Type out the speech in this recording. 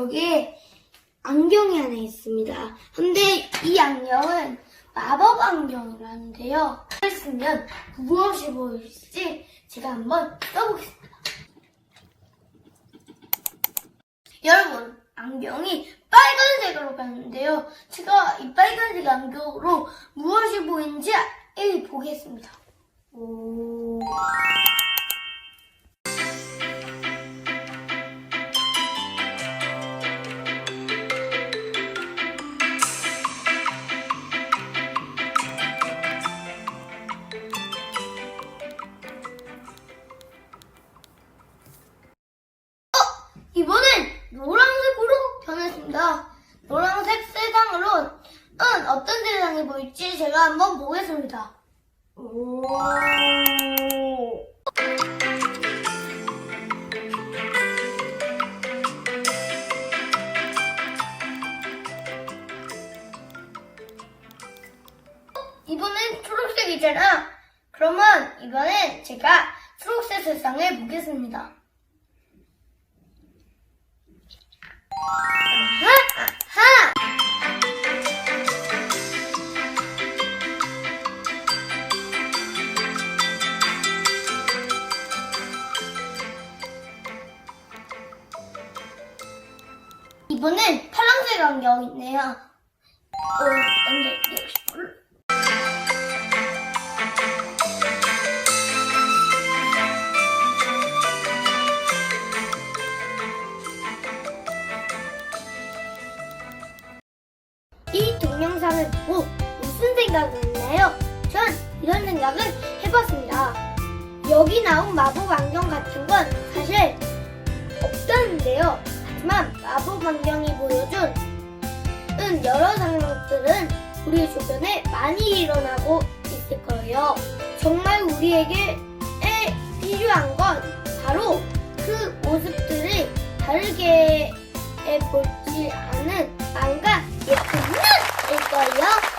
여기에 안경이 하나 있습니다. 근데 이 안경은 마법 안경이라는데요. 쓰면 무엇이 보일지 제가 한번 써보겠습니다. 여러분, 안경이 빨간색으로 변했는데요. 제가 이 빨간색 안경으로 무엇이 보이는지 일 보겠습니다. 오. 제가 한번 보겠습니다. 오. 이번엔 초록색이잖아. 그러면 이번엔 제가 초록색 세상을 보겠습니다. 이번엔 파란색 안경 있네요. 어, 근데 역시. 이 동영상을 보고 무슨 생각을 했나요? 전 이런 생각을 해봤습니다. 여기 나온 마법 안경 같은 건 사실. 하지만 마법 안경이 보여준 은 여러 상황들은 우리 주변에 많이 일어나고 있을 거예요. 정말 우리에게 에 필요한 건 바로 그 모습들을 다르게 볼지 않은 마음과 예쁜 눈일 거예요.